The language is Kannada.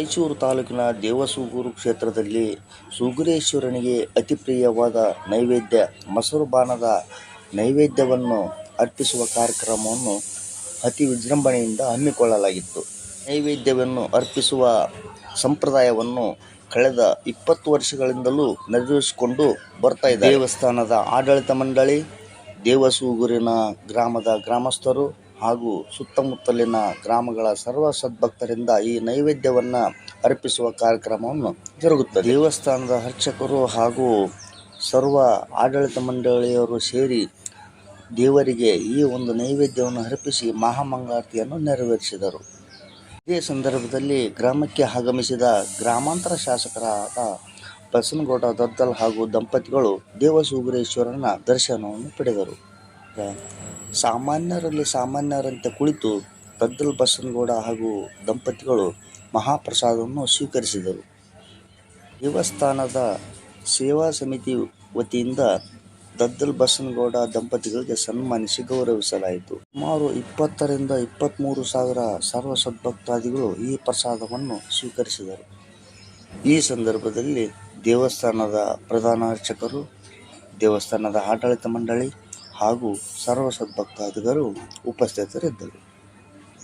ರಾಯಚೂರು ತಾಲೂಕಿನ ದೇವಸೂಗೂರು ಕ್ಷೇತ್ರದಲ್ಲಿ ಸುಗುರೇಶ್ವರನಿಗೆ ಅತಿ ಪ್ರಿಯವಾದ ನೈವೇದ್ಯ ಮೊಸರು ಬಾಣದ ನೈವೇದ್ಯವನ್ನು ಅರ್ಪಿಸುವ ಕಾರ್ಯಕ್ರಮವನ್ನು ಅತಿ ವಿಜೃಂಭಣೆಯಿಂದ ಹಮ್ಮಿಕೊಳ್ಳಲಾಗಿತ್ತು. ನೈವೇದ್ಯವನ್ನು ಅರ್ಪಿಸುವ ಸಂಪ್ರದಾಯವನ್ನು ಕಳೆದ ಇಪ್ಪತ್ತು ವರ್ಷಗಳಿಂದಲೂ ನೆರವೇರಿಸಿಕೊಂಡು ಬರ್ತಾ ಇದೆ ದೇವಸ್ಥಾನದ ಆಡಳಿತ ಮಂಡಳಿ ದೇವಸೂಗೂರಿನ ಗ್ರಾಮದ ಗ್ರಾಮಸ್ಥರು ಹಾಗೂ ಸುತ್ತಮುತ್ತಲಿನ ಗ್ರಾಮಗಳ ಸರ್ವ ಸದ್ಭಕ್ತರಿಂದ ಈ ನೈವೇದ್ಯವನ್ನು ಅರ್ಪಿಸುವ ಕಾರ್ಯಕ್ರಮವನ್ನು ಜರುಗುತ್ತದೆ. ದೇವಸ್ಥಾನದ ಅರ್ಚಕರು ಹಾಗೂ ಸರ್ವ ಆಡಳಿತ ಮಂಡಳಿಯವರು ಸೇರಿ ದೇವರಿಗೆ ಈ ಒಂದು ನೈವೇದ್ಯವನ್ನು ಅರ್ಪಿಸಿ ಮಹಾಮಂಗಳಾರತಿಯನ್ನು ನೆರವೇರಿಸಿದರು. ಇದೇ ಸಂದರ್ಭದಲ್ಲಿ ಗ್ರಾಮಕ್ಕೆ ಆಗಮಿಸಿದ ಗ್ರಾಮಾಂತರ ಶಾಸಕರಾದ ಬಸನಗೌಡ ದದ್ದಲ್ ಹಾಗೂ ದಂಪತಿಗಳು ದೇವಸೂಗರೇಶ್ವರನ ದರ್ಶನವನ್ನು ಪಡೆದರು. ಸಾಮಾನ್ಯರಲ್ಲಿ ಸಾಮಾನ್ಯರಂತೆ ಕುಳಿತು ದದ್ದಲ್ ಬಸನಗೌಡ ಹಾಗೂ ದಂಪತಿಗಳು ಮಹಾಪ್ರಸಾದವನ್ನು ಸ್ವೀಕರಿಸಿದರು. ದೇವಸ್ಥಾನದ ಸೇವಾ ಸಮಿತಿ ವತಿಯಿಂದ ದದ್ದಲ್ ಬಸನಗೌಡ ದಂಪತಿಗಳಿಗೆ ಸನ್ಮಾನಿಸಿ ಗೌರವಿಸಲಾಯಿತು. ಸುಮಾರು ಇಪ್ಪತ್ತರಿಂದ ಇಪ್ಪತ್ತ್ಮೂರು ಸಾವಿರ ಸರ್ವ ಸದ್ಭಕ್ತಾದಿಗಳು ಈ ಪ್ರಸಾದವನ್ನು ಸ್ವೀಕರಿಸಿದರು. ಈ ಸಂದರ್ಭದಲ್ಲಿ ದೇವಸ್ಥಾನದ ಪ್ರಧಾನ ಅರ್ಚಕರು ದೇವಸ್ಥಾನದ ಆಡಳಿತ ಮಂಡಳಿ ಹಾಗೂ ಸರ್ವ ಸದ್ಭಕ್ತಾದಿಗರು ಉಪಸ್ಥಿತರಿದ್ದರು.